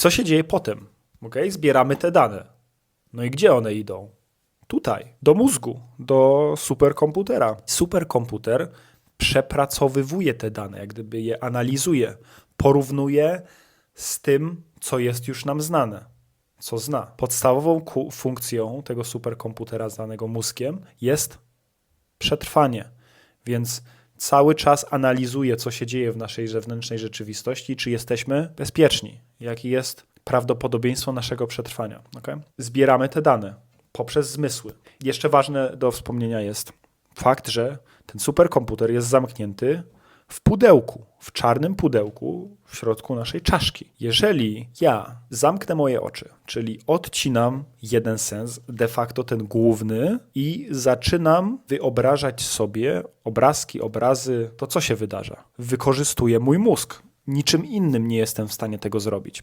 Co się dzieje potem? Okay? Zbieramy te dane. No i gdzie one idą? Tutaj, do mózgu, do superkomputera. Superkomputer przepracowywuje te dane, jak gdyby je analizuje, porównuje z tym, co jest już nam znane, co zna. Podstawową funkcją tego superkomputera zwanego mózgiem jest przetrwanie. Więc cały czas analizuje, co się dzieje w naszej zewnętrznej rzeczywistości, czy jesteśmy bezpieczni, jakie jest prawdopodobieństwo naszego przetrwania. Okay? Zbieramy te dane poprzez zmysły. Jeszcze ważne do wspomnienia jest fakt, że ten superkomputer jest zamknięty w pudełku, w czarnym pudełku w środku naszej czaszki. Jeżeli ja zamknę moje oczy, czyli odcinam jeden sens, de facto ten główny, i zaczynam wyobrażać sobie obrazki, obrazy, to co się wydarza? Wykorzystuję mój mózg. Niczym innym nie jestem w stanie tego zrobić.